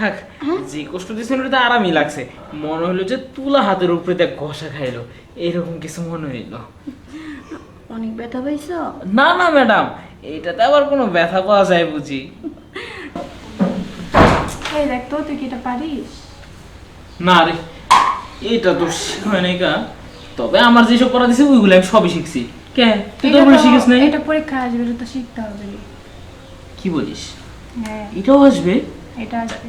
থাক যে কষ্ট দিয়েছেন ওটা আরামই লাগছে। মনে হলো যে তুলা হাতের উপরে দেখ ঘষা খাইলো। এরকম কিছু মনে হইল। অনেক ব্যথা পাইছো? না না ম্যাডাম এটাতে আবার কোনো ব্যথা পাওয়া যায় বুঝি। এই দেখ তো তুই কি এটা পারিস? না রে এটা তো হয় নাই কা তবে আমার যেসব পড়া দিছে ওইগুলো আমি সবই শিখছি। কে? তুই তো বলে শিখিস নাই? এটা পরীক্ষা আসবে তো শিখতে হবে। কি বলিস? হ্যাঁ। এটাও আসবে? এটা আসবে।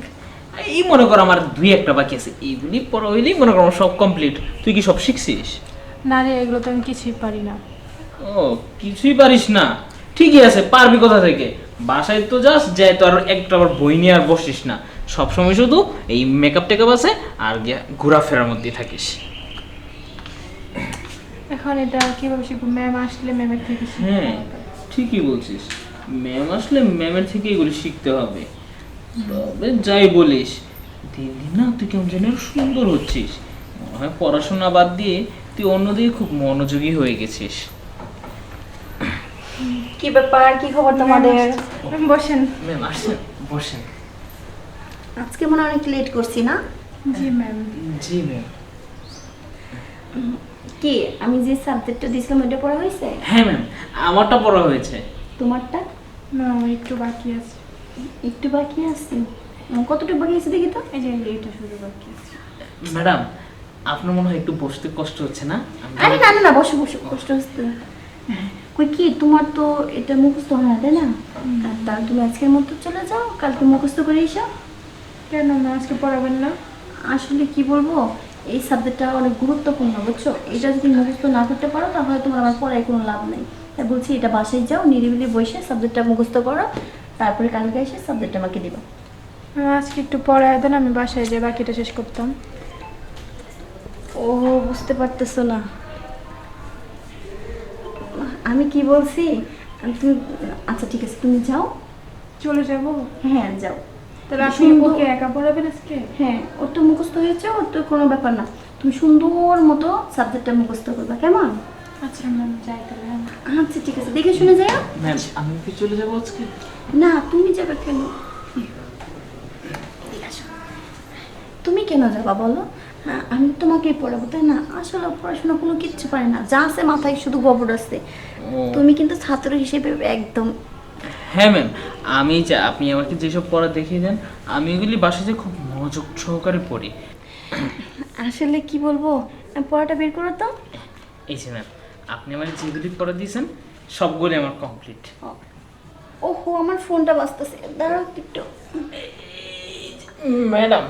এই মনে করো আমার দুই একটা বাকি আছে। এইগুলি পড়া হইলেই মনে করো সব কমপ্লিট তুই কি সব শিখছিস? না রে এগুলো তো আমি কিছুই পারি না। ও কিছুই পারিস না? ঠিকই আছে পারবি কোথা থেকে? বাসায় তো যাস যাই তো আর একটা আবার বই নিয়ে আর বসিস না। সবসময় শুধু এই মেকআপ টেকআপ আছে আর ঘোরাফেরার মধ্যে থাকিস। এখন এটা কীভাবে শিখব? ম্যাম আসলে ম্যামের থেকে হ্যাঁ ঠিকই বলছিস। ম্যাম আসলে ম্যামের থেকে এগুলি শিখতে হবে। যাই বলিস দিন দিন না তুই কেমন যেন সুন্দর হচ্ছিস। মনে হয় পড়াশোনা বাদ দিয়ে তুই অন্যদিকে খুব মনোযোগী হয়ে গেছিস। কি ব্যাপার? কি খবর তোমাদের? বসেন। ম্যাম আসেন বসেন। আজকে মনে হয় অনেক লেট করছি না? জি ম্যাম। জি ম্যাম। কি আমি যে সাবজেক্টটা দিয়েছিলাম ওইটা পড়া হয়েছে? হ্যাঁ ম্যাম। আমারটা পড়া হয়েছে। তোমারটা? আমার একটু বাকি আছে। একটু বাকি আছে? কতটুকু বাকি আছে দেখি তো? এই যে এইটা শুধু বাকি আছে। ম্যাডাম আপনার মনে হয় একটু বসতে কষ্ট হচ্ছে না? আরে না না না বসো বসো কষ্ট হচ্ছে। কই কি তোমার তো এটা মুখস্থ হয় না তাই না? আর তাহলে তুমি আজকের মতো চলে যাও কালকে মুখস্থ করে এসো। কেন ম্যাম আজকে পড়াবেন না? আসলে কি বলব এই সাবজেক্টটা অনেক গুরুত্বপূর্ণ বুঝছ? এটা যদি মুখস্থ না করতে পারো তাহলে তোমার আমার পড়ায় কোনো লাভ নেই। তাই বলছি এটা বাসায় যাও নিরিবিলি বসে সাবজেক্টটা মুখস্থ করো। তারপরে কালকে এসে সাবজেক্ট আমাকে দিবা। আজকে একটু পড়ায় দেন আমি বাসায় যেয়ে বাকিটা শেষ করতাম। ও বুঝতে পারতেছো না। আমি কি বলছি? তুমি আচ্ছা ঠিক আছে তুমি যাও। চলে যাব? হ্যাঁ যাও। তাহলে আপনি ওকে একা পড়াবেন আজকে? হ্যাঁ ওর তো মুখস্থ হয়েছে ওর তো কোনো ব্যাপার না। তুমি সুন্দর মতো সাবজেক্টটা মুখস্থ করবা কেমন? আচ্ছা ম্যাম যাই তাহলে হ্যাঁ। আচ্ছা ঠিক আছে দেখে শুনে যাও। ম্যাম আমি কি চলে যাব আজকে? না তুমি যাবে কেন। তুমি কেন যাবা বলো? হ্যাঁ আমি তোমাকেই পড়াবো তাই না? আসলে পড়াশোনা কোনো কিচ্ছু পারে না। যা আছে মাথায় শুধু গোবর আছে। তুমি কিন্তু ছাত্র হিসেবে একদম হ্যাঁ ম্যাম আমি যা আপনি আমাকে যেসব পড়া দেখিয়ে দেন আমি এগুলি বাসাতে খুব মনোযোগ সহকারে পড়ি। আসলে কি বলব? পড়াটা বের করো তো। এই যে ম্যাম আপনি আমাকে যেগুলি পড়া দিয়েছেন সবগুলি আমার কমপ্লিট ওহো আমার ফোনটা বাজতেছে। দাঁড়াও একটু ম্যাডাম।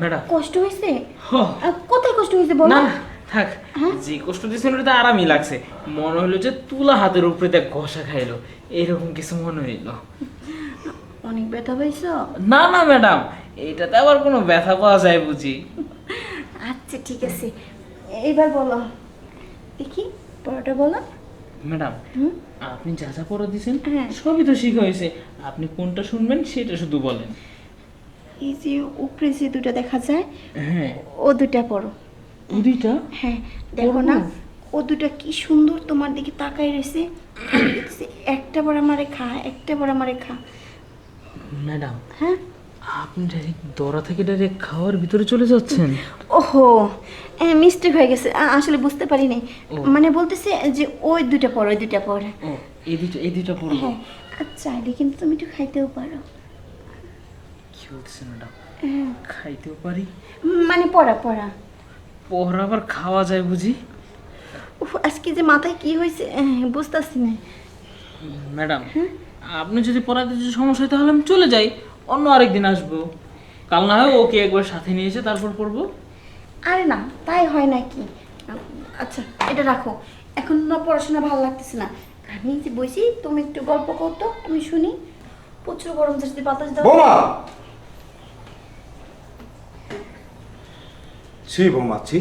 ম্যাডাম। কষ্ট হয়েছে? হ কোথায় কষ্ট হয়েছে বলো? না না, থাক। যে কষ্ট দিয়েছেন ওটা আরামই লাগছে। মনে হলো যে তুলা হাতের উপরে দেখ ঘষা খাইলো। এরকম কিছু মনে হইল। অনেক ব্যথা পাইছো? না না ম্যাডাম। এটাতে আবার কোনো ব্যথা পাওয়া যায় বুঝি। আচ্ছা ঠিক আছে। এইবার বলো। দেখি পড়াটা বলো। ম্যাডাম আপনি যা যা পড়া দিয়েছেন হ্যাঁ। সবই তো শিখা হয়েছে। আপনি কোনটা শুনবেন সেটা শুধু বলেন। এই যে উপরে যে দুটো দেখা যায় হ্যাঁ। ও দুটা পড়ো ও দুইটা? হ্যাঁ দেখো না ও দুটা কি সুন্দর তোমার দিকে তাকাই রয়েছে। একটা বড় আমারে খা একটা বড় আমারে খা। ম্যাডাম হ্যাঁ? আপনি ডাইরেক্ট দরা থেকে ডাইরেক্ট খাওয়ার ভিতরে চলে যাচ্ছেন? ওহো মিস্টেক হয়ে গেছে। আসলে বুঝতে পারিনি ও। মানে বলতেছে যে ওই দুটা পড়ো ওই দুটা পড়ো ও এই দুইটা এই দুইটা পড়ব হ্যাঁ চাইলে কিন্তু তুমি একটু খাইতেও পারো। কি ম্যাডাম? হ্যাঁ, খাইতেও পারি? মানে পড়া পড়া। পর আবার খাওয়া যায় বুঝি? আজকে যে মাথায় কি হয়েছে বুঝতেছি না। ম্যাডাম আপনি যদি পড়াতে যদি সমস্যা হয় তাহলে আমি চলে যাই। অন্য আরেকদিন আসব। কাল না হয় ওকে একবার সাথে নিয়ে এসে তারপর পড়ব। আরে না তাই হয় নাকি? আচ্ছা এটা রাখো। এখন না পড়াশোনা ভালো লাগতেছে না। আমি যে বসি তুমি একটু গল্প করতো আমি শুনি। প্রচুর গরম যাচ্ছে বাতাস দাও। বৌমা! ছি বৌমা ছি।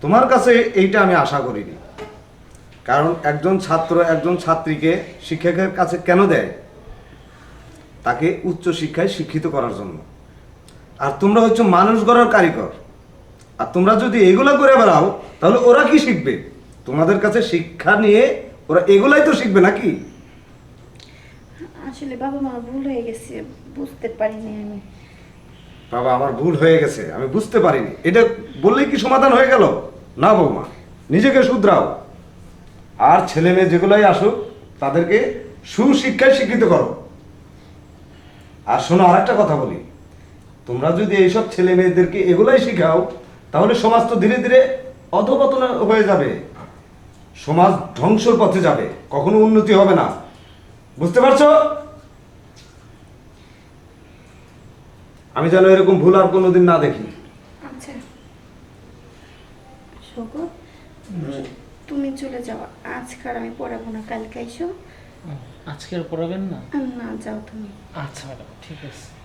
তোমার কাছে এইটা আমি আশা করিনি। কারণ একজন ছাত্র একজন ছাত্রীকে শিক্ষকের কাছে কেন দেয়? তাকে উচ্চ শিক্ষায় শিক্ষিত করার জন্য। আর তোমরা হচ্ছে মানুষ গড়ার কারিগর। আর তোমরা যদি এগুলো করে বেড়াও তাহলে ওরা কি শিখবে? তোমাদের কাছে শিক্ষা নিয়ে ওরা এগুলাই তো শিখবে নাকি? আসলে বাবা মা ভুল হয়ে গেছে বুঝতে পারিনি আমি। বাবা আমার ভুল হয়ে গেছে আমি বুঝতে পারিনি। এটা বললেই কি সমাধান হয়ে গেল? না বৌমা নিজেকে শুধরাও। আর ছেলে মেয়ে যেগুলাই আসুক তাদেরকে সুশিক্ষায় শিক্ষিত করো। আর শোনো আরেকটা কথা বলি। তোমরা যদি এইসব ছেলে মেয়েদেরকে এগুলাই শিখাও তাহলে সমাজ তো ধীরে ধীরে অধপতন হয়ে যাবে। সমাজ ধ্বংসর পথে যাবে কখনো উন্নতি হবে না। বুঝতে পারছ? আমি যেন এরকম ভুল আর কোনোদিন না দেখি। আচ্ছা। তুমি চলে যাও। আজকাল আমি পড়াবো না কালকে এসো আজকে আর পড়াবেন না না যাও তুমি আচ্ছা ম্যাডাম ঠিক আছে